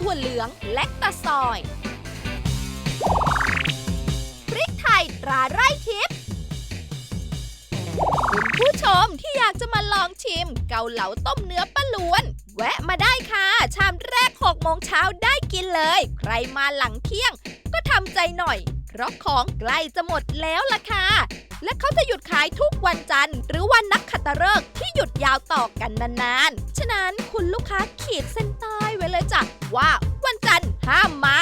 ถั่วเหลืองและตะซอย พริกไทยตราไร่ทิพย์คุณผู้ชมที่อยากจะมาลองชิม เกาเหลาต้มเนื้อปลาล้วน แวะมาได้ค่ะ ชามแรก6โมงเช้าได้กินเลย ใครมาหลังเที่ยง ก็ทำใจหน่อย เพราะของใกล้จะหมดแล้วล่ะค่ะ และเขาจะหยุดขายทุกวันจันทร์ หรือวันนักขัตฤกษ์ที่หยุดยาวต่อกันนานๆ ฉะนั้นคุณลูกค้าขีดเส้นใต้ไว้เลยจ้ะว่าวันจันทร์ห้ามมา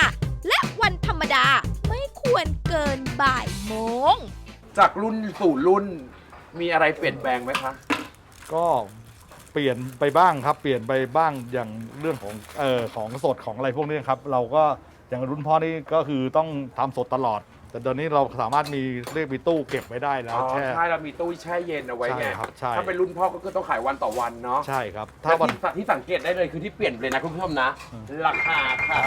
และวันธรรมดาไม่ควรเกินบ่ายโมง จากรุ่นสู่รุ่นมีอะไรเปลี่ยนแปลงไหมคะ ก็เปลี่ยนไปบ้างครับ เปลี่ยนไปบ้างอย่างเรื่องของเอ่อของสดของอะไรพวกนี้ครับ เราก็อย่างรุ่นพ่อนี่ก็คือต้องทำสดตลอด แต่ตอนนี้เราสามารถมีเรียกมีตู้เก็บไว้ได้แล้อ๋วอแช่ ใช่เรามีตู้แช่เย็นเอาไว้ไงใช่ครับใช่ ถ้าเป็นรุ่นพ่อก็คือต้องขายวันต่อวันเนาะใช่ครับ ถ้าถ้าวัน ที่ที่สังเกตได้เลยคือที่เปลี่ยนไปเลยนะคุณผู้ชมนะ อืม ราคาค่ะ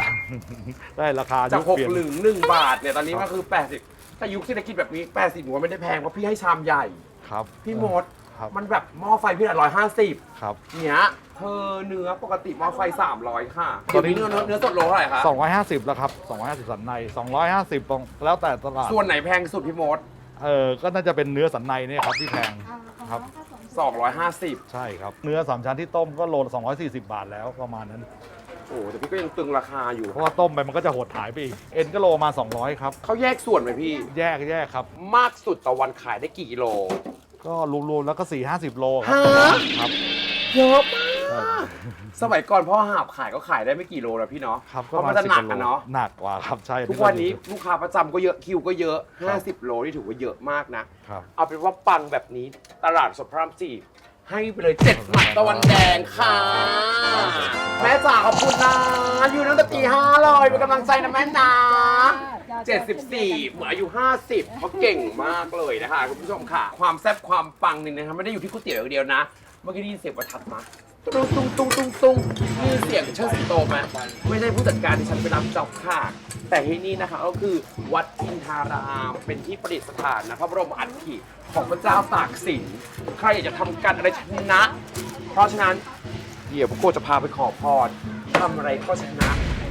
ได้ราคาจากยุคหกเปลี่ยน หลึงหนึ่งบาทเนี่ยตอนนี้ครัก็บ คือ 80 แต่ยุคเศรษฐกิจแบบนี้ 80หนูว่าไม่ได้แพงเพราะพี่ให้ชามใหญ่ ครับพี่มด ครับมันแบบหม้อไฟพี่ละร้อยห้าสิบครับ เนี้ย เธอเนื้อปกติหม้อไฟ300 ค่ะตอนนี้ เดี๋ยวนี้เนื้อเนื้อสดโลเท่าไหร่คะ250แล้วครับ250 สันใน 250ตรงแล้วแต่ตลาดส่วนไหนแพงสุดพี่มดเออก็น่าจะเป็นเนื้อสันในเนี่ยครับที่แพง ครับ 250ใช่ครับ เนื้อสามชั้นที่ต้มก็โลละ240 บาทแล้วประมาณนั้น โอ้แต่พี่ก็ยังตึงราคาอยู่เพราะว่าต้มไปมันก็จะหดหายไปอีกเอ็นก็โลมา 200 ครับ เขาแยกส่วนไหมพี่ แยกแยกครับ มากสุดต่อวันขายได้กี่กิโล ก็รวมๆแล้วก็4 50 โลครัฮะ ครับ เยอะมากครับ สมัยก่อนพ่อหาบขายก็ขายได้ไม่กี่โลนะพี่เนาะครับเพราะมันจะหนัก10อะเนาะ หนักกว่าครับใช่ทุกวันนี้ลูกค้าประจำก็เยอะคิวก็เยอะ 50 โลนี่ถือว่าเยอะมากนะ ครับ เอาเป็นว่าปังแบบนี้ตลาดสดพระรามสี่ให้ไปเลยเจ็ดหมัดตะวันแดงค่ะ แม่จ๋าขอบคุณนะอยู่ตั้งแต่ตีห้าเลยเป็นกำลังใจนะแม่นะ74 เหมือนอายุ 50เขาเก่งมากเลยนะคะคุณผู้ชมค่ะ ความแซ่บความปังนี่นะคะไม่ได้อยู่ที่ก๋วยเตี๋ยวอย่างเดียวนะ เมื่อกี้ได้ยินเสียงประทัดมา ตุ้งตุ้งตุ้งตุ้งตุ้งมีเสียงเชิดสิงโตไหมไม่ใช่ผู้จัดการที่ฉันไปรับจอบค่ะ แต่ที่นี่นะคะก็คือวัดอินทารามเป็นที่ประดิษฐานนะพระบรมอัฐิของพระเจ้าตากสินใครอยากจะทำการอะไรชนะ เพราะฉะนั้นเดี๋ยวพวกโกจะพาไปขอพรทำอะไรก็ชนะ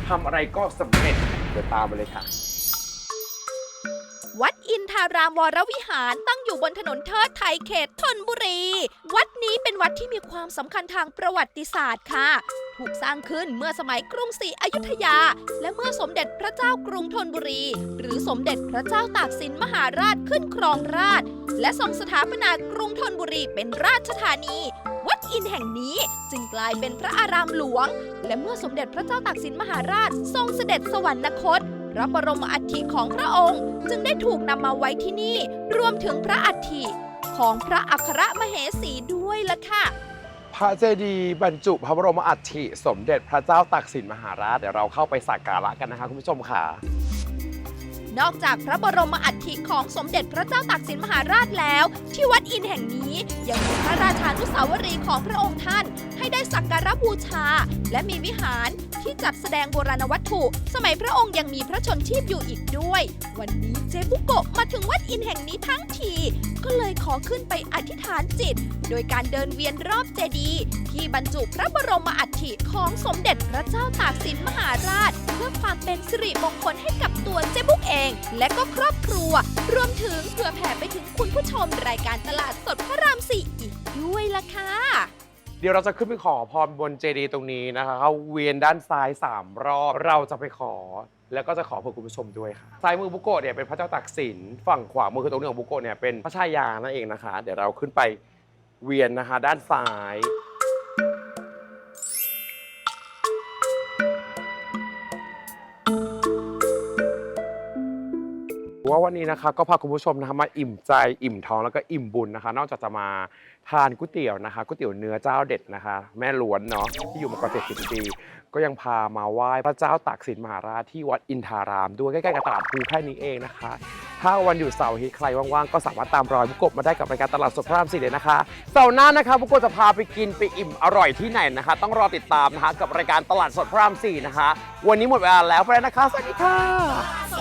ทำอะไรก็สำเร็จเดี๋ยวตามไปเลยค่ะ วัดอินทารามวรวิหารตั้งอยู่บนถนนเทิดไทยเขตธนบุรี วัดนี้เป็นวัดที่มีความสำคัญทางประวัติศาสตร์ค่ะ ถูกสร้างขึ้นเมื่อสมัยกรุงศรีอยุธยา และเมื่อสมเด็จพระเจ้ากรุงธนบุรี หรือสมเด็จพระเจ้าตากสินมหาราชขึ้นครองราช และทรงสถาปนากรุงธนบุรีเป็นราชธานี วัดอินแห่งนี้จึงกลายเป็นพระอารามหลวง และเมื่อสมเด็จพระเจ้าตากสินมหาราช ทรงเสด็จสวรรคต ระบรมอัฐิของพระองค์ จึงได้ถูกนำมาไว้ที่นี่ รวมถึงพระอัฐิของพระอัครมเหสีด้วยล่ะค่ะ พระเจดีย์บรรจุพระบรมอัฐิสมเด็จพระเจ้าตากสินมหาราชเดี๋ยวเราเข้าไปสักการะกันนะคะคุณผู้ชมค่ะ นอกจากพระบรมอัฐิของสมเด็จพระเจ้าตากสินมหาราชแล้ว ที่วัดอินแห่งนี้ยังมีพระราชานุสาวรีย์ของพระองค์ท่าน ให้ได้สักการะบูชา และมีวิหารที่จัดแสดงโบราณวัตถุ สมัยพระองค์ยังมีพระชนชีพอยู่อีกด้วย วันนี้เจ๊บุโกะมาถึงวัดอินแห่งนี้ทั้งที ก็เลยขอขึ้นไปอธิษฐานจิต โดยการเดินเวียนรอบเจดีย์ที่บรรจุพระบรมอัฐิของสมเด็จพระเจ้าตากสินมหาราช เพื่อความเป็นสิริมงคลให้กับตัวเจ๊บุ๊กเอง และก็ครอบครัว รวมถึงเผื่อแผ่ไปถึงคุณผู้ชมรายการตลาดสดพระรามสี่อีกด้วยล่ะค่ะ เดี๋ยวเราจะขึ้นไปขอพรบนเจดีย์ตรงนี้นะคะเขาเวียนด้านซ้าย 3 รอบ เราจะไปขอ แล้วก็จะขอเพื่อคุณผู้ชมด้วยค่ะ ซ้ายมือบุโกะเนี่ยเป็นพระเจ้าตากสิน ฝั่งขวามือคือตรงนี้ของบุโกะเนี่ยเป็นพระชายานั่นเองนะคะ เดี๋ยวเราขึ้นไปเวียนนะคะ ด้านซ้าย ว่าวันนี้นะคะก็พาคุณผู้ชมนะคะมาอิ่มใจอิ่มท้องแล้วก็อิ่มบุญนะคะ นอกจากจะมาทานก๋วยเตี๋ยวนะคะก๋วยเตี๋ยวเนื้อเจ้าเด็ดนะคะ แม่ล้วนเนาะที่อยู่มากว่า70ปีก็ยังพามาไหว้พระเจ้าตากสินมหาราชที่วัดอินทาราม ด้วยใกล้ๆกับตลาดภูแค่นี้เองนะคะ ถ้าวันหยุดเสาร์อาทิตย์ใครว่างๆก็สามารถตามรอยบุกกบมาได้กับรายการตลาดสดพระรามสี่เลยนะคะเสาร์หน้านะคะบุกกบจะพาไปกินไปอิ่มอร่อยที่ไหนนะคะ ต้องรอติดตามนะคะกับรายการตลาดสดพระรามสี่นะคะ วันนี้หมดเวลาแล้วไปแล้วนะคะสวัสดีค่ะ